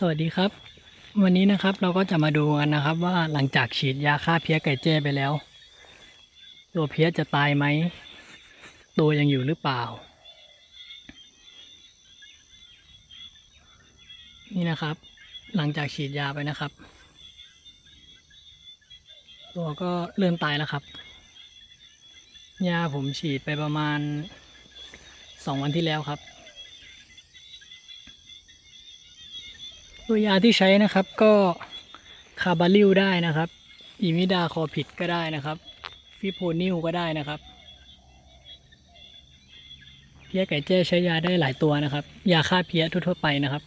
สวัสดีครับ วันนี้นะครับเราก็จะมาดูกันนะครับ ว่าหลังจากฉีดยาฆ่าเพี้ยไก่แจ้ไปแล้ว ตัวเพี้ยจะตายไหม ตัวยังอยู่หรือเปล่า นี่นะครับ หลังจากฉีดยาไปนะครับ ตัวก็เริ่มตายแล้วครับ ยาผมฉีดไปประมาณสองวันที่แล้วครับ ตัวยาที่ใช้นะครับก็คาบาลิวได้นะครับ อิมิดาคอผิดก็ได้นะครับ ฟิโพนิลก็ได้นะครับเพี้ยไก่แจ้ใช้ยาได้หลายตัวนะครับ ยาฆ่าเพี้ยทั่วๆไปนะครับ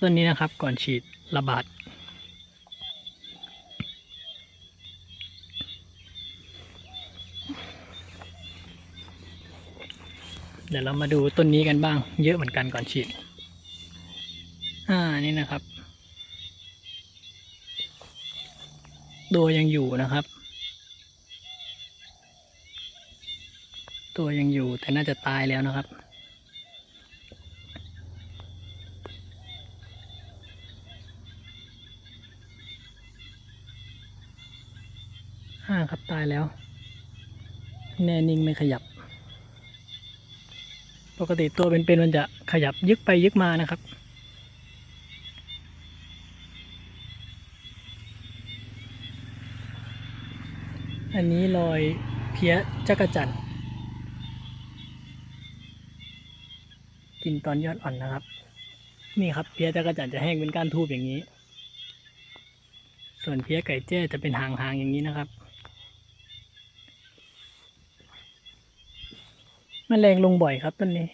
ต้นนี้นะครับก่อนฉีดระบาดเดี๋ยวเรามาดูต้นนี้กันบ้าง เยอะเหมือนกันก่อนฉีด อ่านี่นะครับ ตัวยังอยู่นะครับ ตัวยังอยู่แต่น่าจะตายแล้วนะครับอ่าครับตายแล้ว แน่นิ่งไม่ขยับ ปกติตัวเป็นๆมันจะขยับยึกไปยึกมานะครับ อันนี้รอยเพี้ยจักรจันกินตอนยอดอ่อนนะครับ นี่ครับเพี้ยจักรจันจะแห้งเป็นก้านทูบอย่างนี้ ส่วนเพี้ยไก่แจ้จะเป็นหางๆอย่างนี้นะครับมแมลงลงบ่อยครับต้นนี้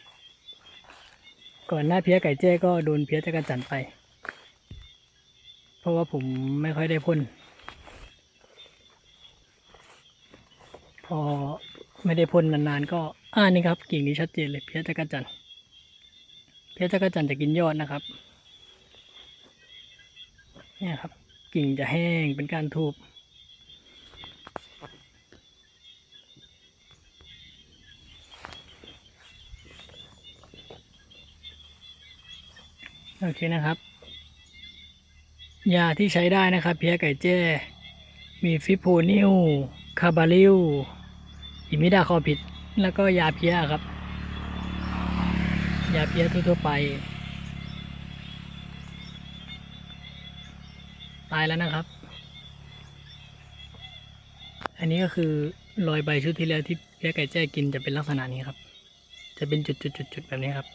ก่อนหน้าเพี้ยไก่แจ้ก็โดนเพี้ยจักรจันไป เพราะว่าผมไม่ค่อยได้พ่น พอไม่ได้พ่นนานๆก็อ่านี่ครับกิ่งนี้ชัดเจนเลยเพี้ยจักรจันทร์เพี้ยจักรจันทร์จะกินยอดนะครับเนี่ยครับ กิ่งจะแห้งเป็นการทูบโอเคนะครับยาที่ใช้ได้นะครับ เพี้ยไก่แจ้ มีฟิโพนิลคาบาลิล อิมิดาคอผิด แล้วก็ยาเพี้ยครับ ยาเพี้ยทั่วๆไป ตายแล้วนะครับ อันนี้ก็คือรอยใบชุดที่แล้วที่เพี้ยไก่แจ้กินจะเป็นลักษณะนี้ครับ จะเป็นจุดๆๆแบบนี้ครับ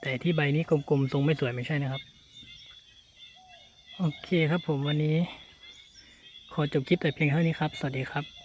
แต่ที่ใบนี้กลมๆ ทรงไม่สวยไม่ใช่นะครับ โอเคครับผมวันนี้ ขอจบคลิปแต่เพียงเท่านี้ครับ สวัสดีครับ